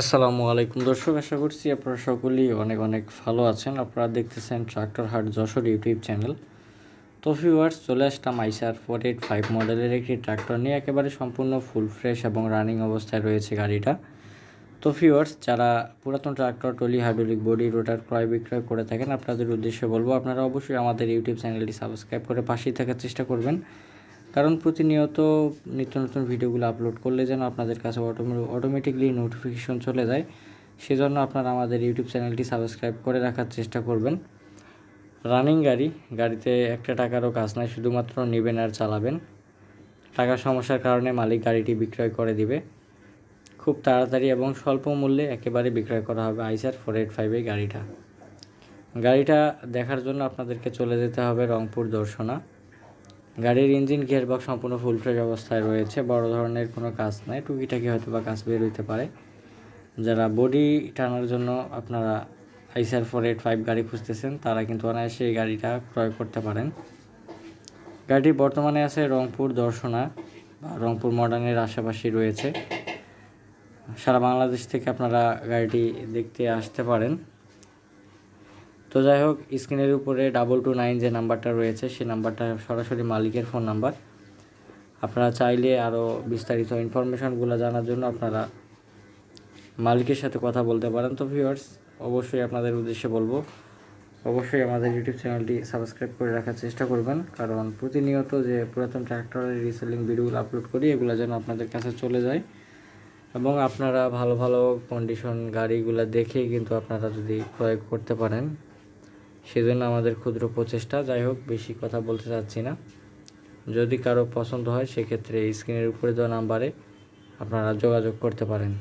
আসসালামু আলাইকুম দর্শক, আশা করছি আপনারা সকলেই অনেক অনেক ভালো আছেন। আপনারা দেখতেছেন ট্রাক্টর হাট যশোর ইউটিউব চ্যানেল। তো ভিউয়ার্স চলে আসলাম আইসার ফোর এইট ফাইভ মডেলের একটি ট্রাক্টর নিয়ে। একেবারে সম্পূর্ণ ফুল ফ্রেশ এবং রানিং অবস্থায় রয়েছে গাড়িটা। তো ভিউয়ার্স যারা পুরাতন tractor, trolley hydraulic body rotor ক্রয় বিক্রয় করে থাকেন, আপনাদের উদ্দেশ্যে বলব, আপনারা অবশ্যই আমাদের ইউটিউব চ্যানেলটি সাবস্ক্রাইব করে পাশেই থাকার চেষ্টা করবেন। কারণ প্রতিনিয়ত নিত্য নতুন ভিডিওগুলো আপলোড করলে যেন আপনাদের কাছে অটোমেটিকলি নোটিফিকেশন চলে যায়। সেজন্য আপনারা আমাদের ইউটিউব চ্যানেলটি সাবস্ক্রাইব করে রাখার চেষ্টা করবেন। রানিং গাড়ি, গাড়িতে একটা টাকারও কাজ নাই, শুধুমাত্র নেবেন আর চালাবেন। টাকার সমস্যার কারণে মালিক গাড়িটি বিক্রয় করে দিবে। খুব তাড়াতাড়ি এবং স্বল্প মূল্যে একেবারে বিক্রয় করা হবে আইসার ফোর এইট ফাইভ এই গাড়িটা। গাড়িটা দেখার জন্য আপনাদেরকে চলে যেতে হবে রংপুর দর্শনা। গাড়ির ইঞ্জিন, গিয়ারবক্স সম্পূর্ণ ফুল ফ্রেশ অবস্থায় রয়েছে। বড় ধরনের কোনো কাজ নাই। টুকিটাকি হয়তো বা কাজ বের হইতে পারে। যারা বডি টানার জন্য আপনারা আইসার ফোর এইট ফাইভ গাড়ি খুঁজতেছেন, তারা কিন্তু অনায়াসে এই গাড়িটা ক্রয় করতে পারেন। গাড়িটি বর্তমানে আছে রংপুর দর্শনা, বা রংপুর মডার্নের আশেপাশে রয়েছে। সারা বাংলাদেশ থেকে আপনারা গাড়িটি দেখতে আসতে পারেন। তো যাই হোক স্ক্রিনের উপরে ডাবল টু নাইন যে নাম্বারটা রয়েছে, সেই নাম্বারটা সরাসরি মালিকের ফোন নাম্বার আপনারা চাইলে আরও বিস্তারিত ইনফরমেশনগুলো জানার জন্য আপনারা মালিকের সাথে কথা বলতে পারেন। তো ভিউয়ার্স অবশ্যই আপনাদের উদ্দেশ্যে বলব, অবশ্যই আমাদের ইউটিউব চ্যানেলটি সাবস্ক্রাইব করে রাখার চেষ্টা করবেন। কারণ প্রতিনিয়ত যে পুরাতন ট্র্যাক্টরের রিসেলিং ভিডিওগুলো আপলোড করি, এগুলো যেন আপনাদের কাছে চলে যায়। এবং আপনারা ভালো ভালো কন্ডিশন গাড়িগুলো দেখে কিন্তু আপনারা যদি ক্রয় করতে পারেন সেজন্য আমাদের ক্ষুদ্র প্রচেষ্টা, যাই হোক, বেশি কথা বলতে চাচ্ছি না। যদি কারও পছন্দ হয়, সেক্ষেত্রে স্ক্রিনের উপরে দেওয়া নাম্বারে আপনারা যোগাযোগ করতে পারেন।